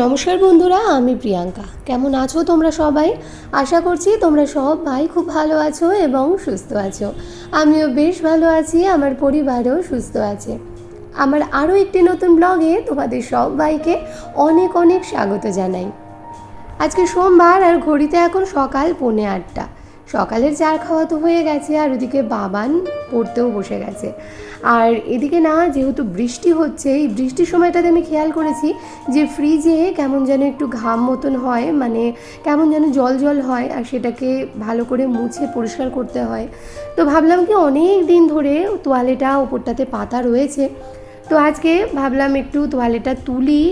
নমস্কার বন্ধুরা, আমি প্রিয়াঙ্কা। কেমন আছো তোমরা সবাই? আশা করছি তোমরা সবাই খুব ভালো আছো এবং সুস্থ আছো। আমিও বেশ ভালো আছি, আমার পরিবারও সুস্থ আছে। আমার আরও একটি নতুন ব্লগে তোমাদের সবাইকে অনেক অনেক স্বাগত জানাই। আজকে সোমবার আর ঘড়িতে এখন সকাল পৌনে আটটা। সকালের চার খাওয়া তো হয়ে গেছে, আর ওদিকে বাবান পড়তেও বসে গেছে। আর এদিকে না, যেহেতু বৃষ্টি হচ্ছে, এই বৃষ্টির সময়টাতে আমি খেয়াল করেছি যে ফ্রিজে কেমন যেন একটু ঘাম মতন হয় মানে কেমন যেন জল জল হয়, আর সেটাকে ভালো করে মুছে পরিষ্কার করতে হয়। তো ভাবলাম কি অনেক দিন ধরে তোয়ালেটা ওপরটাতে পাতা রয়েছে। তো আজকে ভাবলাম একটু তোয়ালেটা তুলি,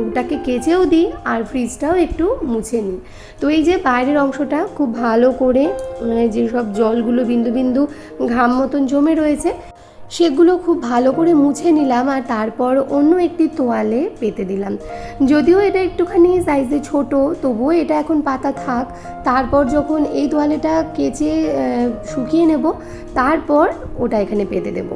ওটাকে কেচেও দিই, আর ফ্রিজটাও একটু মুছে নিই। তো এই যে বাইরের অংশটা খুব ভালো করে মানে যেসব জলগুলো বিন্দু বিন্দু ঘাম মতন জমে রয়েছে সেগুলো খুব ভালো করে মুছে নিলাম আর তারপর অন্য একটি তোয়ালে পেতে দিলাম। যদিও এটা একটুখানি সাইজে ছোট, তবুও এটা এখন পাতা থাক। তারপর যখন এই তোয়ালেটা কেচে শুকিয়ে নেব, তারপর ওটা এখানে পেতে দেবো।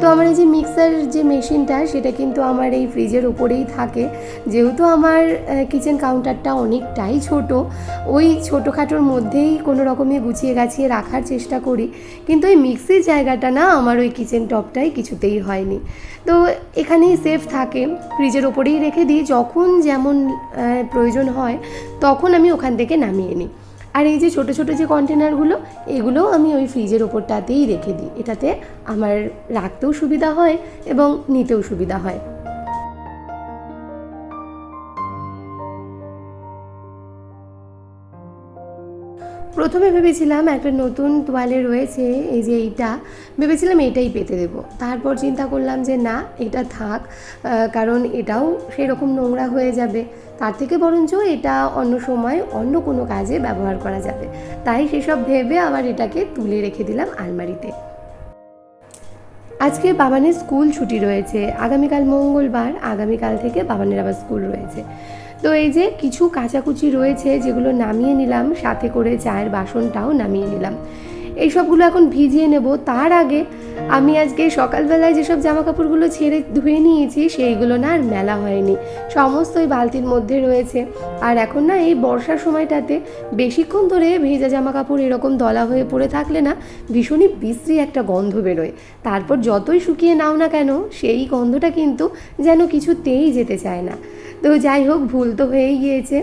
তো আমার এই যে মিক্সার যে মেশিনটা সেটা কিন্তু আমার এই ফ্রিজের উপরেই থাকে। যেহেতু আমার কিচেন কাউন্টারটা অনেকটাই ছোট, ওই ছোটোখাটোর মধ্যেই কোনো রকমে গুছিয়ে গাছিয়ে রাখার চেষ্টা করি। কিন্তু ওই মিক্সির জায়গাটা না, আমার ওই কিচেন টপটাই কিছুতেই হয়নি। তো এখানেই সেফ থাকে। ফ্রিজের ওপরেই রেখে দিই। যখন যেমন প্রয়োজন হয়, তখন আমি ওখান থেকে নামিয়ে নিই। আর এই যে ছোট ছোট যে কন্টেনারগুলো এগুলো আমি ওই ফ্রিজের ওপরটাতেই রেখে দিই। এটাতে আমার রাখতেও সুবিধা হয় এবং নিতেও সুবিধা হয়। প্রথমে ভেবেছিলাম একটা নতুন তোয়ালে রয়েছে, এই যে এইটা। ভেবেছিলাম এটাই পেতে দেব। তারপর চিন্তা করলাম যে না, এটা থাক কারণ এটাও সেরকম নোংরা হয়ে যাবে। তার থেকে বরঞ্চ এটা অন্য সময় অন্য কোনো কাজে ব্যবহার করা যাবে। তাই সেসব ভেবে আবার এটাকে তুলে রেখে দিলাম আলমারিতে। আজকে বাবানের স্কুল ছুটি রয়েছে। আগামীকাল মঙ্গলবার, আগামীকাল থেকে বাবানের আবার স্কুল রয়েছে। তো এই যে কিছু কাচাকুচি রয়েছে যেগুলো নামিয়ে নিলাম, সাথে করে চায়ের বাসনটাও নামিয়ে নিলাম। এই সবগুলো এখন ভিজিয়ে নেব। তার আগে আমি আজকে সকালবেলায় যেসব জামা কাপড়গুলো ছেড়ে ধুয়ে নিয়েছি, সেইগুলো না আর মেলা হয়নি। সমস্ত ওই বালতির মধ্যে রয়েছে। আর এখন না এই বর্ষার সময়টাতে বেশিক্ষণ ধরে ভেজা জামা কাপড় এরকম দলা হয়ে পড়ে থাকলে না ভীষণই বিশ্রী একটা গন্ধ বেরোয়। তারপর যতই শুকিয়ে নাও না কেন, সেই গন্ধটা কিন্তু যেন কিছুতেই যেতে চায় না। তো যাই হোক, ভুল তো হয়েই গিয়েছে।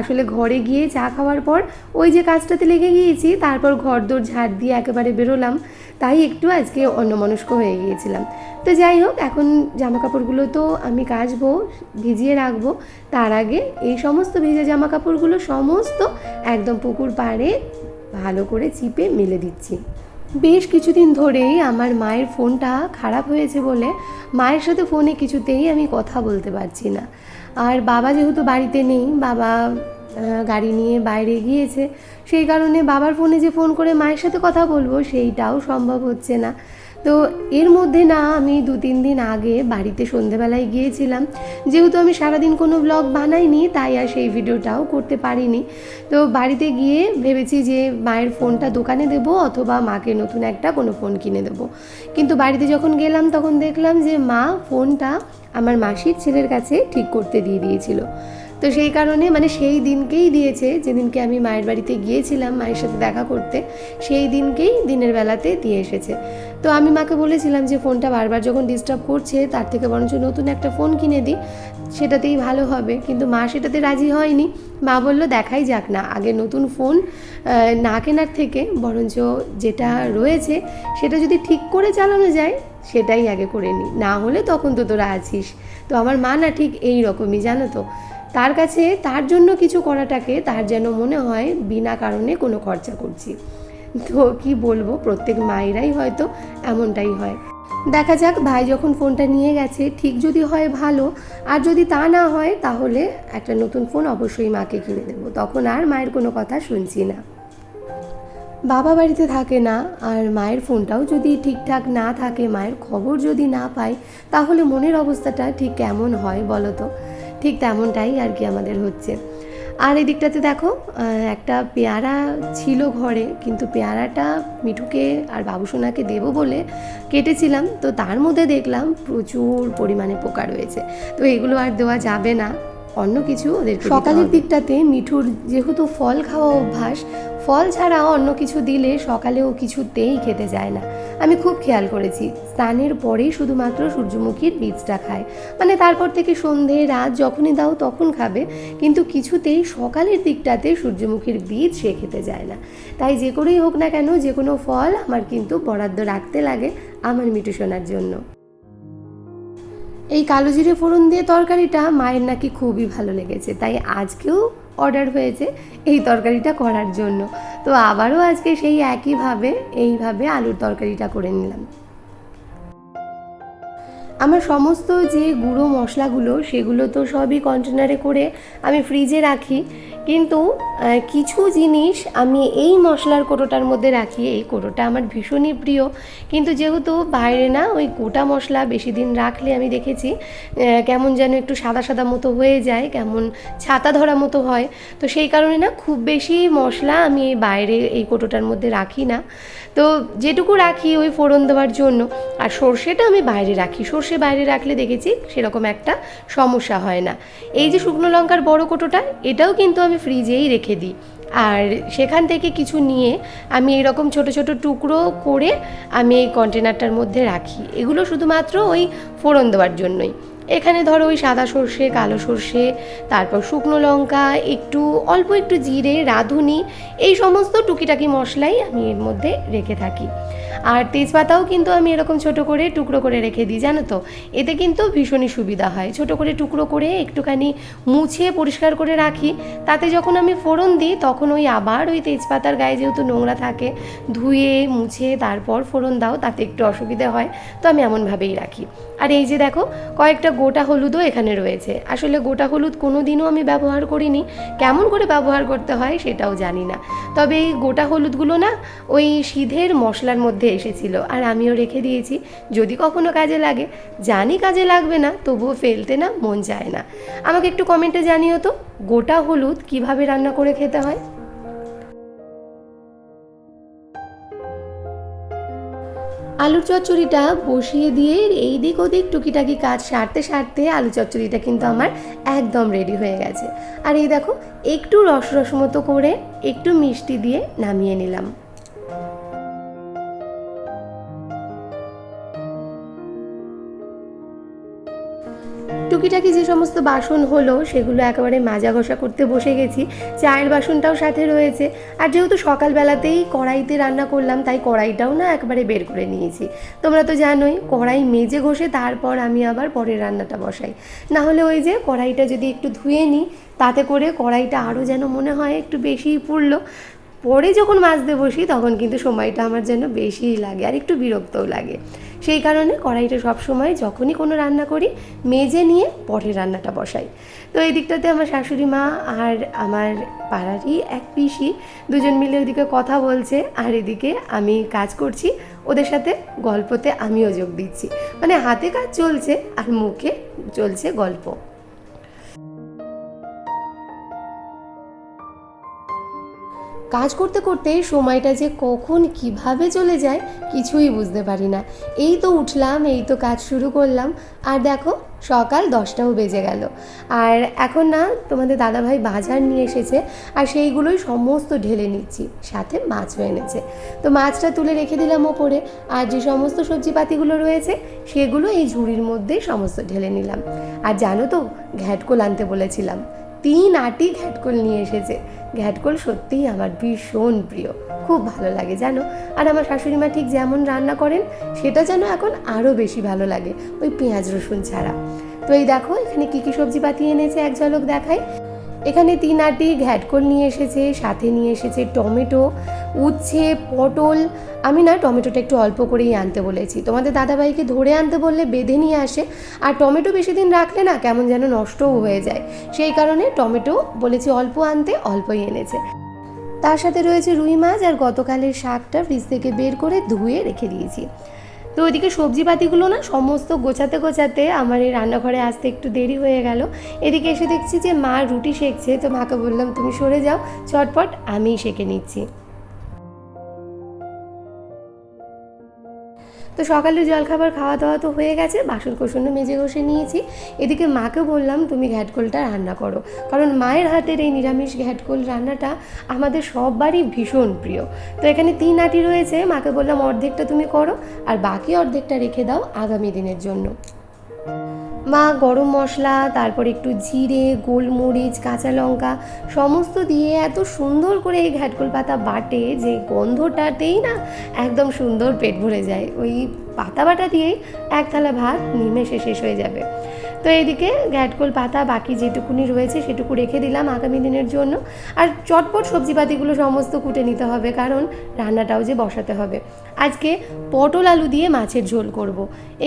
আসলে ঘরে গিয়ে চা খাওয়ার পর ওই যে কাজটাতে লেগে গিয়েছি, তারপর ঘর দোর ঝাড় দিয়ে একেবারে বেরোলাম। তাই একটু আজকে অন্যমনস্ক হয়ে গিয়েছিলাম। তো যাই হোক, এখন জামা কাপড়গুলো তো আমি কাচবো, ভিজিয়ে রাখব। তার আগে এই সমস্ত ভেজা জামা কাপড়গুলো সমস্ত একদম পুকুর পাড়ে ভালো করে চিপে মেলে দিচ্ছি। বেশ কিছুদিন ধরেই আমার মায়ের ফোনটা খারাপ হয়েছে বলে মায়ের সাথে ফোনে কিছুতেই আমি কথা বলতে পারছি না। আর বাবা যেহেতু বাড়িতে নেই, বাবা গাড়ি নিয়ে বাইরে গিয়েছে, সেই কারণে বাবার ফোনে যে ফোন করে মায়ের সাথে কথা বলব, সেইটাও সম্ভব হচ্ছে না। তো এর মধ্যে না আমি দু তিন দিন আগে বাড়িতে সন্ধেবেলায় গিয়েছিলাম। যেহেতু আমি সারাদিন কোনো ব্লগ বানাইনি, তাই আর সেই ভিডিওটাও করতে পারিনি। তো বাড়িতে গিয়ে ভেবেছি যে মায়ের ফোনটা দোকানে দেব অথবা মাকে নতুন একটা কোনো ফোন কিনে দেবো। কিন্তু বাড়িতে যখন গেলাম, তখন দেখলাম যে মা ফোনটা আমার মাসির ছেলের কাছে ঠিক করতে দিয়ে দিয়েছিল। তো সেই কারণে মানে সেই দিনকেই দিয়েছে। যেদিনকে আমি মায়ের বাড়িতে গিয়েছিলাম, মায়ের সাথে দেখা করতে, সেই দিনকেই দিনের বেলাতে দিয়ে এসেছে। তো আমি মাকে বলেছিলাম যে ফোনটা বারবার যখন ডিস্টার্ব করছে, তার থেকে বরঞ্চ নতুন একটা ফোন কিনে দিই, সেটাতেই ভালো হবে। কিন্তু মা সেটাতে রাজি হয়নি। মা বলল, দেখাই যাক না, আগে নতুন ফোন না কেনার থেকে, বরঞ্চ যেটা রয়েছে, সেটা যদি ঠিক করে চালানো যায়, সেটাই আগে করে নিই না হলে তখন তো তোরা আছিস। তো আমার মা না ঠিক এই রকমই, জানো তো। তার কাছে তার জন্য কিছু করাটাকে তার যেন মনে হয়, বিনা কারণে কোনো খরচা করছি। তো কি বলব, প্রত্যেক মায়েরাই হয়তো এমনটাই হয়। দেখা যাক, ভাই যখন ফোনটা নিয়ে গেছে, ঠিক যদি হয় ভালো, আর যদি তা না হয়, তাহলে একটা নতুন ফোন অবশ্যই মাকে কিনে দেবো। তখন আর মায়ের কোনো কথা শুনছি না। বাবা বাড়িতে থাকে না, আর মায়ের ফোনটাও যদি ঠিকঠাক না থাকে, মায়ের খবর যদি না পাই তাহলে মনের অবস্থাটা ঠিক কেমন হয় বলো তো? ঠিক তেমনটাই আর কি আমাদের হচ্ছে। আর এদিকটাতে দেখো একটা পেয়ারা ছিল ঘরে, কিন্তু পেয়ারাটা মিঠুকে আর বাবুসোনাকে দেব বলে কেটেছিলাম। তো তার মধ্যে দেখলাম প্রচুর পরিমাণে পোকা রয়েছে। তো এগুলো আর দেওয়া যাবে না। অন্য কিছু ওদের সকালের দিকটাতে মিঠুর যেহেতু ফল খাওয়া অভ্যাস ফল ছাড়া অন্য কিছু দিলে সকালেও কিছুতেই খেতে যায় না। আমি খুব খেয়াল করেছি স্নানের পরেই শুধুমাত্র সূর্যমুখীর বীজটা খায়। মানে তারপর থেকে সন্ধে রাত যখনই দাও তখন খাবে কিন্তু কিছুতেই সকালের দিকটাতে সূর্যমুখীর বীজ সে খেতে যায় না। তাই যে করেই হোক না কেন যে কোনো ফল আমার কিন্তু বরাদ্দ রাখতে লাগে আমার মিঠু শোনার জন্য। এই কালো জিরে ফোড়ন দিয়ে তরকারিটা মায়ের নাকি খুবই ভালো লেগেছে, তাই আজকেও অর্ডার হয়েছে এই তরকারিটা করার জন্য। তো আবারও আজকে সেই একইভাবে, এইভাবে আলুর তরকারিটা করে নিলাম। আমার সমস্ত যে গুঁড়ো মশলাগুলো, সেগুলো তো সবই কন্টেনারে করে আমি ফ্রিজে রাখি। কিন্তু কিছু জিনিস আমি এই মশলার কোটোটার মধ্যে রাখি। এই কোটোটা আমার ভীষণই প্রিয়। কিন্তু যেহেতু বাইরে না, ওই গোটা মশলা বেশি দিন রাখলে আমি দেখেছি কেমন যেন একটু সাদা সাদা মতো হয়ে যায়, কেমন ছাতা ধরা মতো হয়। তো সেই কারণে না, খুব বেশি মশলা আমি বাইরে এই কোটোটার মধ্যে রাখি না। তো যেটুকু রাখি ওই ফোড়ন দেওয়ার জন্য। আর সর্ষেটা আমি বাইরে রাখি। সর্ষে বাইরে রাখলে দেখেছি সেরকম একটা সমস্যা হয় না। এই যে শুকনো লঙ্কার বড় কোটোটা, এটাও কিন্তু আমি ফ্রিজেই রেখে দিই। আর সেখান থেকে কিছু নিয়ে আমি এরকম ছোট ছোট টুকরো করে আমি এই কন্টেনারটার মধ্যে রাখি। এগুলো শুধুমাত্র ওই ফোড়ন দেওয়ার জন্যই। এখানে ধরো ওই সাদা সর্ষে, কালো সর্ষে, তারপর শুকনো লঙ্কা, একটু, অল্প একটু জিরে, রাঁধুনি, এই সমস্ত টুকিটাকি মশলাই আমি এর মধ্যে রেখে থাকি। আর তেজপাতাও কিন্তু আমি এরকম ছোট করে টুকরো করে রেখে দিই, জানো তো? এতে কিন্তু ভীষণই সুবিধা হয়। ছোট করে টুকরো করে একটুখানি মুছে পরিষ্কার করে রাখি। তাতে যখন আমি ফোড়ন দিই, তখন ওই আবার ওই তেজপাতার গায়ে যেহেতু নোংরা থাকে, ধুয়ে, মুছে, তারপর ফোড়ন দাও, তাতে একটু অসুবিধা হয়, তো আমি এমনভাবেই রাখি। আর এই যে দেখো, কয়েকটা গোটা হলুদও এখানে রয়েছে। আসলে গোটা হলুদ কোনো দিনও আমি ব্যবহার করিনি। কেমন করে ব্যবহার করতে হয় সেটাও জানি না। তবে এই গোটা হলুদগুলো না ওই সিধের মশলার মধ্যে এসেছিল আর আমিও রেখে দিয়েছি। যদি কখনো কাজে লাগে, জানি কাজে লাগবে না, তবুও ফেলতে না মন চায় না। আমাকে একটু কমেন্টে জানিও তো, গোটা হলুদ কীভাবে রান্না করে খেতে হয়? আলুর চচ্চড়িটা বসিয়ে দিয়ে এই দিক ওদিক টুকিটাকি কাজ সারতে সারতে আলু চচ্চড়িটা কিন্তু আমার একদম রেডি হয়ে গেছে। আর এই দেখো একটু রস রস মতো করে একটু মিষ্টি দিয়ে নামিয়ে নিলাম। টুকিটাকি যে সমস্ত বাসন হলো, সেগুলো একেবারে মাজা ঘষা করতে বসে গেছি। চায়ের বাসনটাও সাথে রয়েছে। আর যেহেতু সকালবেলাতেই কড়াইতে রান্না করলাম, তাই কড়াইটাও না একবারে বের করে নিয়েছি। তোমরা তো জানোই, কড়াই মেজে ঘষে তারপর আমি আবার পরের রান্নাটা বসাই। না হলে ওই যে কড়াইটা যদি একটু ধুয়ে নিই, তাতে করে কড়াইটা আরও যেন মনে হয় একটু বেশিই পুড়লো। পরে যখন মাজতে বসি, তখন কিন্তু সময়টা আমার যেন বেশিই লাগে আর একটু বিরক্তও লাগে। সেই কারণে কড়াইটা সব সময় যখনই কোনো রান্না করি, মেজে নিয়ে পরে রান্নাটা বসাই। তো এই দিকটাতে আমার শাশুড়ি মা আর আমার পাড়ারই এক পিসি দুজন মিলে ওইদিকে কথা বলছে আর এদিকে আমি কাজ করছি, ওদের সাথে গল্পতে আমিও যোগ দিচ্ছি। মানে হাতে কাজ চলছে আর মুখে চলছে গল্প। কাজ করতে করতে সময়টা যে কখন কীভাবে চলে যায় কিছুই বুঝতে পারি না। এই তো উঠলাম, এই তো কাজ শুরু করলাম। আর দেখো, সকাল দশটাও বেজে গেল। আর এখন না, তোমাদের দাদাভাই বাজার নিয়ে এসেছে আর সেইগুলোই সমস্ত ঢেলে নিচ্ছি, সাথে মাছও এনেছে। তো মাছটা তুলে রেখে দিলাম ওপরে। আর যে সমস্ত সবজিপাতিগুলো রয়েছে, সেগুলো এই ঝুড়ির মধ্যে সমস্ত ঢেলে নিলাম। আর জানো তো, ঘ্যাটকোল আনতে বলেছিলাম। তিন আটি ঘ্যাটকোল নিয়ে এসেছে। ঘ্যাটকোল সত্যিই আমার ভীষণ প্রিয়। খুব ভালো লাগে, জানো? আর আমার শাশুড়ি মা ঠিক যেমন রান্না করেন, সেটা যেন এখন আরও বেশি ভালো লাগে, ওই পেঁয়াজ রসুন ছাড়া। তো এই দেখো, এখানে কী কী সবজি পাতিয়ে এনেছে এক ঝলক দেখাই। এখানে তিন আটি ঘ্যাটকোল নিয়ে এসেছে, সাথে নিয়ে এসেছে টমেটো, উচ্ছে, পটল। আমি না টমেটোটা একটু অল্প করেই আনতে বলেছি। তোমাদের দাদাভাইকে ধরে আনতে বললে বেঁধে নিয়ে আসে। আর টমেটো বেশি দিন রাখলে না কেমন যেন নষ্টও হয়ে যায়। সেই কারণে টমেটো বলেছি অল্প আনতে, অল্পই এনেছে। তার সাথে রয়েছে রুই মাছ আর গতকালের শাকটা ফ্রিজ থেকে বের করে ধুয়ে রেখে দিয়েছি। তো ওইদিকে সবজিপাতিগুলো না সমস্ত গোছাতে গোছাতে আমার এই রান্নাঘরে আসতে একটু দেরি হয়ে গেল। এদিকে এসে দেখছি যে মা রুটি শেখছে তো মাকে বললাম, তুমি সরে যাও, চটপট আমিই সেঁকে নিচ্ছি। তো সকালে জলখাবার খাওয়া দাওয়া তো হয়ে গেছে বাসন কোসনও মেজে ঘষে নিয়েছি। এদিকে মাকে বললাম, তুমি ঘ্যাটকোলটা রান্না করো। কারণ মায়ের হাতের এই নিরামিষ ঘ্যাটকোল রান্নাটা আমাদের সববারই ভীষণ প্রিয়। তো এখানে তিন আটি রয়েছে, মাকে বললাম, অর্ধেকটা তুমি করো, আর বাকি অর্ধেকটা রেখে দাও আগামী দিনের জন্য। মা গরম মশলা, তারপর একটু জিরে, গোলমরিচ, কাঁচা লঙ্কা সমস্ত দিয়ে এত সুন্দর করে এই ঘ্যাটকোল পাতা বাটে যে গন্ধটাতেই না একদম সুন্দর পেট ভরে যায়। ওই পাতা বাটা দিয়েই এক থালা ভাত নিমেষে শেষ হয়ে যাবে। তো এইদিকে ঘ্যাটকোল পাতা বাকি যেটুকুনি রয়েছে সেটুকু রেখে দিলাম আগামী দিনের জন্য। আর চটপট সবজিপাতিগুলো সমস্ত কুটে নিতে হবে, কারণ রান্নাটাও যে বসাতে হবে। আজকে পটল আলু দিয়ে মাছের ঝোল করব।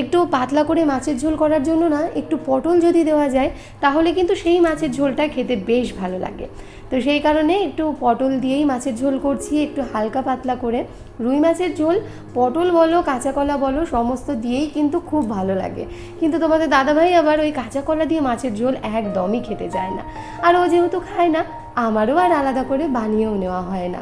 একটু পাতলা করে মাছের ঝোল করার জন্য না, একটু পটল যদি দেওয়া যায়, তাহলে কিন্তু সেই মাছের ঝোলটা খেতে বেশ ভালো লাগে। তো সেই কারণে একটু পটল দিয়েই মাছের ঝোল করছি, একটু হালকা পাতলা করে। রুই মাছের ঝোল, পটল বলো, কাঁচা কলা বলো, সমস্ত দিয়েই কিন্তু খুব ভালো লাগে। কিন্তু তোমাদের দাদাভাই আবার ওই কাঁচা কলা দিয়ে মাছের ঝোল একদমই খেতে যায় না। আর ও যেহেতু খায় না, আমারও আর আলাদা করে বানিয়েও নেওয়া হয় না।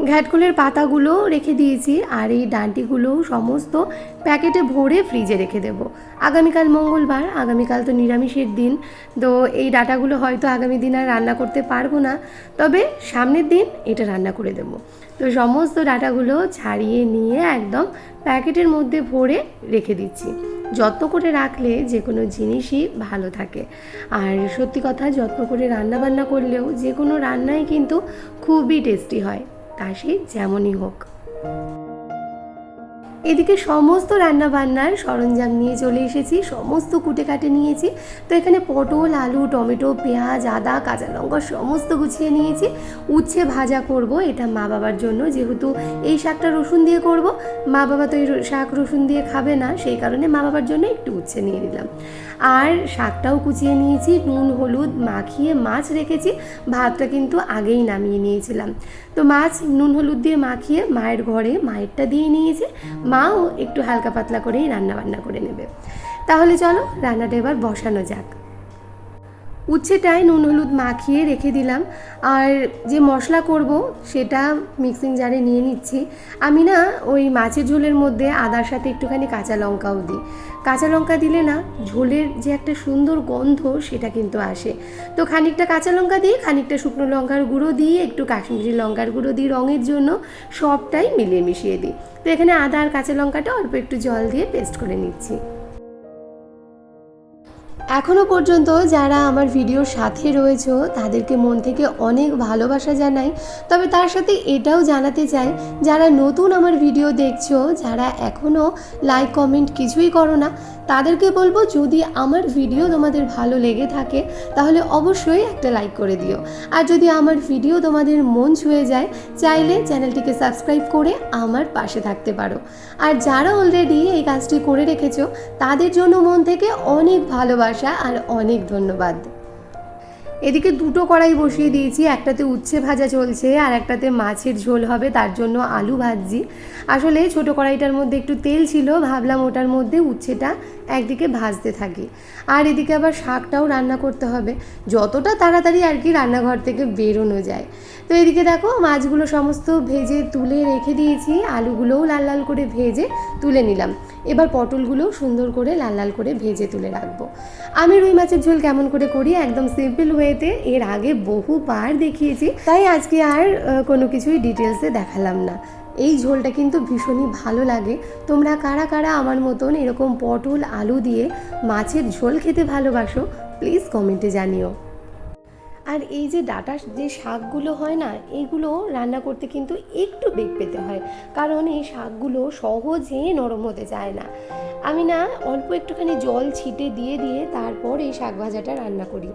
ঘ্যাটকুলের পাতাগুলো রেখে দিয়েছি আর এই ডাঁটিগুলোও সমস্ত প্যাকেটে ভরে ফ্রিজে রেখে দেব। আগামীকাল মঙ্গলবার, আগামীকাল তো নিরামিষের দিন, তো এই ডাটাগুলো হয়তো আগামী দিন আর রান্না করতে পারব না, তবে সামনের দিন এটা রান্না করে দেব। তো সমস্ত ডাটাগুলো ছাড়িয়ে নিয়ে একদম প্যাকেটের মধ্যে ভরে রেখে দিচ্ছি। যত্ন করে রাখলে যে কোনো জিনিসই ভালো থাকে। আর সত্যি কথা, যত্ন করে রান্না বান্না করলেও যে কোনো রান্নাই কিন্তু খুবই টেস্টি হয়। সে যেমনই হোক। এদিকে সমস্ত রান্না বান্নার সরঞ্জাম নিয়ে চলে এসেছি, সমস্ত কুটে কাটে নিয়েছি। তো এখানে পটল, আলু, টমেটো, পেঁয়াজ, আদা, কাঁচা লঙ্কা সমস্ত গুছিয়ে নিয়েছি। উচ্ছে ভাজা করব, এটা মা বাবার জন্য, যেহেতু এই শাকটা রসুন দিয়ে করব। মা বাবা তো এই শাক রসুন দিয়ে খাবে না, সেই কারণে মা বাবার জন্য একটু উচ্ছে নিয়ে নিলাম। আর শাকটাও কুচিয়ে নিয়েছি, নুন, হলুদ মাখিয়ে মাছ রেখেছি, ভাতটা কিন্তু আগেই নামিয়ে নিয়েছিলাম। তো মাছ নুন, হলুদ দিয়ে মাখিয়ে মায়ের ঘরে মায়েরটা দিয়ে নিয়েছে, মাও একটু হালকা পাতলা করেই রান্না বান্না করে নেবে। তাহলে চলো রান্নাটা এবার বসানো যাক। উচ্ছেটায় নুন, হলুদ মাখিয়ে রেখে দিলাম। আর যে মশলা করব, সেটা মিক্সিং জারে নিয়ে নিচ্ছি। আমি না ওই মাছের ঝোলের মধ্যে আদার সাথে একটুখানি কাঁচা লঙ্কাও দিই। কাঁচা লঙ্কা দিলে না ঝোলের যে একটা সুন্দর গন্ধ, সেটা কিন্তু আসে। তো খানিকটা কাঁচা লঙ্কা দিয়ে খানিকটা শুকনো লঙ্কার গুঁড়ো দিয়ে, একটু কাশ্মীরি লঙ্কার গুঁড়ো দিই রঙের জন্য সবটাই মিলিয়ে মিশিয়ে দিই। তো এখানে আদা আর কাঁচা লঙ্কাটা অল্প একটু জল দিয়ে পেস্ট করে নিচ্ছি। এখনও পর্যন্ত যারা আমার ভিডিওর সাথে রয়েছো, তাদেরকে মন থেকে অনেক ভালোবাসা জানাই। তবে তার সাথে এটাও জানাতে চাই, যারা নতুন আমার ভিডিও দেখছ, যারা এখনও লাইক, কমেন্ট কিছুই করো না, তাদেরকে বলব যদি আমার ভিডিও তোমাদের ভালো লেগে থাকে, তাহলে অবশ্যই একটা লাইক করে দিও। আর যদি আমার ভিডিও তোমাদের মন ছুঁয়ে যায়, চাইলে চ্যানেলটিকে সাবস্ক্রাইব করে আমার পাশে থাকতে পারো। আর যারা অলরেডি এই কাজটি করে রেখেছো, তাদের জন্য মন থেকে অনেক ভালোবাসা। আর অনেক ধন্যবাদ। এদিকে দুটো কড়াই বসিয়ে দিয়েছি, একটাতে উচ্ছে ভাজা চলছে আর একটাতে মাছের ঝোল হবে, তার জন্য আলু ভাজছি। আসলে ছোট কড়াইটার মধ্যে একটু তেল ছিল, ভাবলাম ওটার মধ্যে উচ্ছেটা একদিকে ভাজতে থাকি। আর এদিকে আবার শাকটাও রান্না করতে হবে। যতটা তাড়াতাড়ি আর কি রান্নাঘর থেকে বেরোনো যায়। তো এদিকে দেখো, মাছগুলো সমস্ত ভেজে তুলে রেখে দিয়েছি। আলুগুলোও লাল লাল করে ভেজে তুলে নিলাম। এবার পটলগুলোও সুন্দর করে লাল লাল করে ভেজে তুলে রাখব। আমি রুই মাছের ঝোল কেমন করে করি? একদম সিম্পল ওয়েতে এর আগে বহুবার দেখিয়েছি। তাই আজকে আর কোনো কিছুই ডিটেলসে দেখালাম না। এই ঝোলটা কিন্তু ভীষণই ভালো লাগে। তোমরা কারা কারা আমার মতন এরকম পটল, আলু দিয়ে মাছের ঝোল খেতে ভালোবাসো প্লিজ কমেন্টে জানিও। আর এই যে ডাটা যে শাকগুলো হয় না, এগুলো রান্না করতে কিন্তু একটু বেগ পেতে হয়, কারণ এই শাকগুলো সহজে নরম হতে চায় না। আমি না অল্প একটুখানি জল ছিটে দিয়ে দিয়ে তারপর এই শাক ভাজাটা রান্না করি।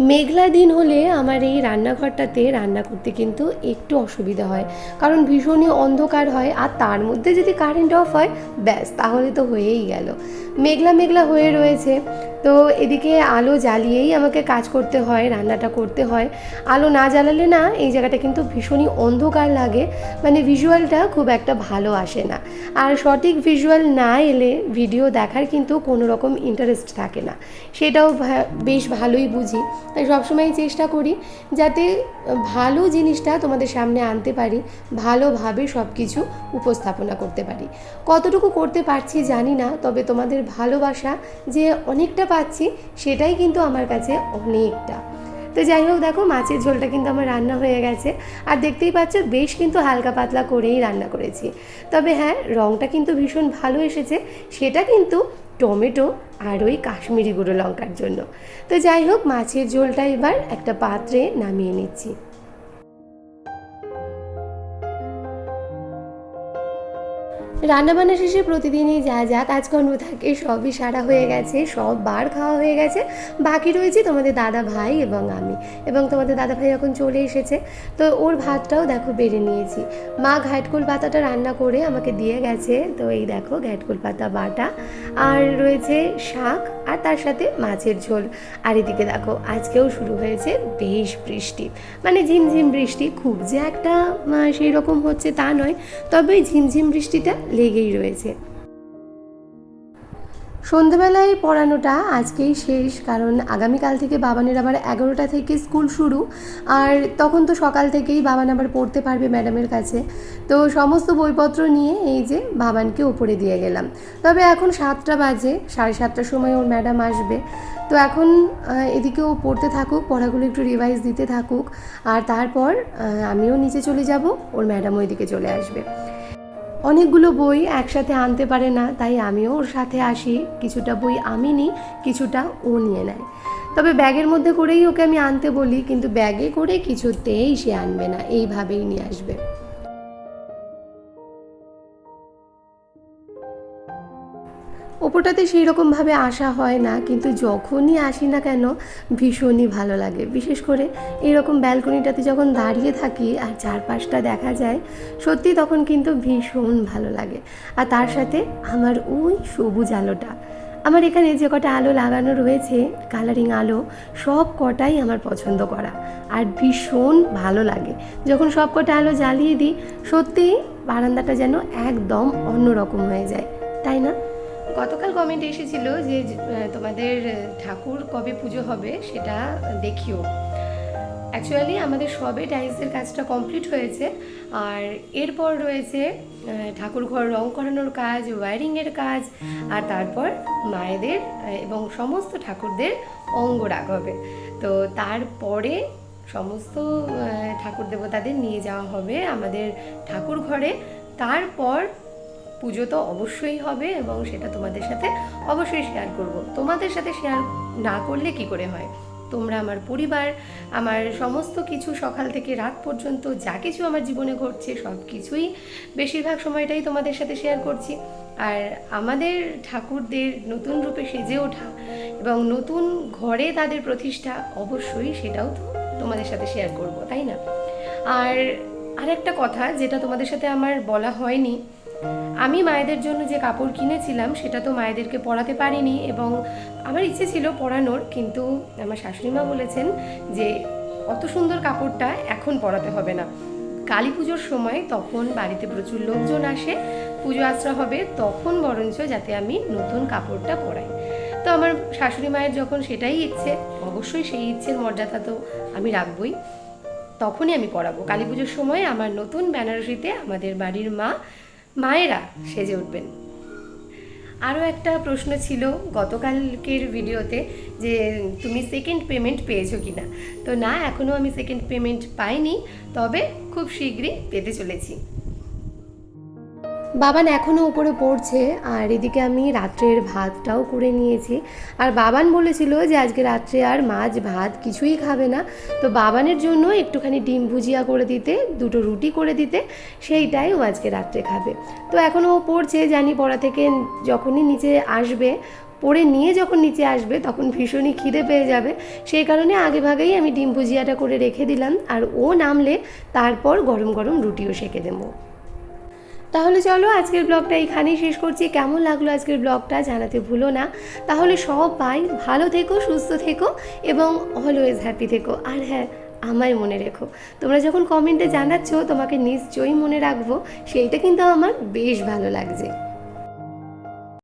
মেঘলা দিন হলে আমার এই রান্নাঘরটাতে রান্না করতে কিন্তু একটু অসুবিধা হয়। কারণ ভীষণই অন্ধকার হয় আর তার মধ্যে যদি কারেন্ট অফ হয়, ব্যাস তাহলে তো হয়েই গেল। মেঘলা মেঘলা হয়ে রয়েছে। তো এদিকে আলো জ্বালিয়েই আমাকে কাজ করতে হয়, রান্নাটা করতে হয়। আলো না জ্বালালে না এই জায়গাটা কিন্তু ভীষণই অন্ধকার লাগে। মানে ভিজুয়ালটা খুব একটা ভালো আসে না। আর সঠিক ভিজুয়াল না এলে ভিডিও দেখার কিন্তু কোনো রকম ইন্টারেস্ট থাকে না। সেটাও বেশ ভালোই বুঝি। তাই সবসময় চেষ্টা করি যাতে ভালো জিনিসটা তোমাদের সামনে আনতে পারি, ভালোভাবে সব কিছু উপস্থাপনা করতে পারি। কতটুকু করতে পারছি জানি না, তবে তোমাদের ভালোবাসা যে অনেকটা পাচ্ছি, সেটাই কিন্তু আমার কাছে অনেকটা। তো যাই হোক, দেখো মাছের ঝোলটা কিন্তু আমার রান্না হয়ে গেছে। আর দেখতেই পাচ্ছ, বেশ কিন্তু হালকা পাতলা করেই রান্না করেছি। তবে হ্যাঁ রঙটা কিন্তু ভীষণ ভালো এসেছে, সেটা কিন্তু টমেটো আর ওই কাশ্মীরি গুঁড়ো লঙ্কার জন্য। তো যাই হোক, মাছের ঝোলটা এবার একটা পাত্রে নামিয়ে নিচ্ছি। রান্নাবান্না শেষে প্রতিদিনই যা যা কাজকর্ম থাকে সবই সারা হয়ে গেছে, সব বার খাওয়া হয়ে গেছে। বাকি রয়েছে তোমাদের দাদা ভাই এবং আমি। এবং তোমাদের দাদা ভাই এখন চলে এসেছে। তো ওর ভাতটাও দেখো বেড়ে নিয়েছি। মা ঘাটকুল পাতাটা রান্না করে আমাকে দিয়ে গেছে। তো এই দেখো ঘাটকুল পাতা বাটা। আর রয়েছে শাক। আর তার সাথে মাছের ঝোল। আর এদিকে দেখো, আজকেও শুরু হয়েছে বেশ বৃষ্টি। মানে ঝিমঝিম বৃষ্টি, খুব যে একটা সেই রকম হচ্ছে তা নয়, তবে ঝিমঝিম বৃষ্টিটা লেগেই রয়েছে। সন্ধেবেলায় পড়ানোটা আজকেই শেষ, কারণ আগামীকাল থেকে বাবানের আবার এগারোটা থেকে স্কুল শুরু। আর তখন তো সকাল থেকেই বাবান আবার পড়তে পারবে ম্যাডামের কাছে। তো সমস্ত বইপত্র নিয়ে এই যে বাবানকে ওপরে দিয়ে গেলাম। তবে এখন সাতটা বাজে, সাড়ে সাতটার সময় ওর ম্যাডাম আসবে। তো এখন এদিকে ও পড়তে থাকুক, পড়াগুলো একটু রিভাইজ দিতে থাকুক। আর তারপর আমিও নিচে চলে যাব, ওর ম্যাডামও এদিকে চলে আসবে। অনেকগুলো বই একসাথে আনতে পারে না, তাই আমিও ওর সাথে আসি। কিছুটা বই আমি নিই, কিছুটা ও নিয়ে নেয়। তবে ব্যাগের মধ্যে করেই ওকে আমি আনতে বলি, কিন্তু ব্যাগে করে কিছুতেই সে আনবে না, এইভাবেই নিয়ে আসবে। ওপরটাতে সেই রকমভাবে আসা হয় না, কিন্তু যখনই আসি না কেন ভীষণই ভালো লাগে। বিশেষ করে এইরকম ব্যালকনিটাতে যখন দাঁড়িয়ে থাকি আর চারপাশটা দেখা যায়, সত্যি তখন কিন্তু ভীষণ ভালো লাগে। আর তার সাথে আমার ওই সবুজ আলোটা। আমার এখানে যে কটা আলো লাগানো রয়েছে, কালারিং আলো, সব কটাই আমার পছন্দ করা। আর ভীষণ ভালো লাগে। যখন সব কটা আলো জ্বালিয়ে দিই, সত্যি বারান্দাটা যেন একদম অন্যরকম হয়ে যায়। তাই না? গতকাল কমেন্ট এসেছিল যে তোমাদের ঠাকুর কবে পুজো হবে সেটা দেখিও। অ্যাকচুয়ালি আমাদের সবে টাইলসের কাজটা কমপ্লিট হয়েছে। আর এরপর রয়েছে ঠাকুর ঘর রং করানোর কাজ ওয়্যারিংয়ের কাজ, আর তারপর মায়েদের এবং সমস্ত ঠাকুরদের অঙ্গ রাগ হবে তো তারপরে সমস্ত ঠাকুর দেবতাদের নিয়ে যাওয়া হবে আমাদের ঠাকুর ঘরে। তারপর পুজো তো অবশ্যই হবে এবং সেটা তোমাদের সাথে অবশ্যই শেয়ার করব। তোমাদের সাথে শেয়ার না করলে কি করে হয়? তোমরা আমার পরিবার, আমার সমস্ত কিছু সকাল থেকে রাত পর্যন্ত যা কিছু আমার জীবনে ঘটছে সব কিছুই বেশিরভাগ সময়টাই তোমাদের সাথে শেয়ার করছি। আর আমাদের ঠাকুরদের নতুন রূপে সেজে ওঠা এবং নতুন ঘরে তাদের প্রতিষ্ঠা অবশ্যই সেটাও তো তোমাদের সাথে শেয়ার করব, তাই না? আর আরেকটা কথা যেটা তোমাদের সাথে আমার বলা হয়নি আমি মায়েদের জন্য যে কাপড় কিনেছিলাম, সেটা তো মায়েদেরকে পরাতে পারিনি এবং আমার ইচ্ছে ছিল পরানোর, কিন্তু আমার শাশুড়িমা বলেছেন যে অত সুন্দর কাপড়টা এখন পরাতে হবে না। কালী পুজোর সময় তখন বাড়িতে প্রচুর লোকজন আসে, পুজো আশ্রা হবে, তখন বরঞ্চ যাতে আমি নতুন কাপড়টা পরাই। তো আমার শাশুড়ি মায়ের যখন সেটাই ইচ্ছে, অবশ্যই সেই ইচ্ছের মর্যাদা তো আমি রাখবই, তখনই আমি পরাবো। কালী পুজোর সময় আমার নতুন বেনারসিতে আমাদের বাড়ির মা মায়েরা সেজে উঠবেন। আরও একটা প্রশ্ন ছিল গতকালকের ভিডিওতে যে, তুমি সেকেন্ড পেমেন্ট পেয়েছ কি না তো না, এখনও আমি সেকেন্ড পেমেন্ট পাইনি, তবে খুব শীঘ্রই পেতে চলেছি। বাবান এখনও উপরে পড়ছে, আর এদিকে আমি রাত্রের ভাতটাও করে নিয়েছি। আর বাবান বলেছিল যে আজকে রাত্রে আর মাছ, ভাত কিছুই খাবে না। তো বাবানের জন্য একটুখানি ডিম ভুজিয়া করে দিতে, দুটো রুটি করে দিতে, সেইটাই ও আজকে রাত্রে খাবে। তো এখনও ও পড়ছে, জানি পড়া থেকে যখনই নিচে আসবে, পড়ে নিয়ে যখন নিচে আসবে তখন ভীষণই খিদে পেয়ে যাবে। সেই কারণে আগে ভাগেই আমি ডিম ভুজিয়াটা করে রেখে দিলাম, আর ও নামলে তারপর গরম গরম রুটিও সেঁকে দেবো। তাহলে চলো আজকের ব্লগটা এখানেই শেষ করছি। কেমন লাগল আজকের ব্লগটা জানাতে ভুলো না। তাহলে সবাই ভালো থেকো, সুস্থ থেকো এবং অলওয়েজ হ্যাপি থেকো। আর হ্যাঁ আমায় মনে রেখো, তোমরা যখন কমেন্টে জানাচ্ছ, তোমাকে নিশ্চয়ই মনে রাখব, সেইটা কিন্তু আমার বেশ ভালো লাগছে।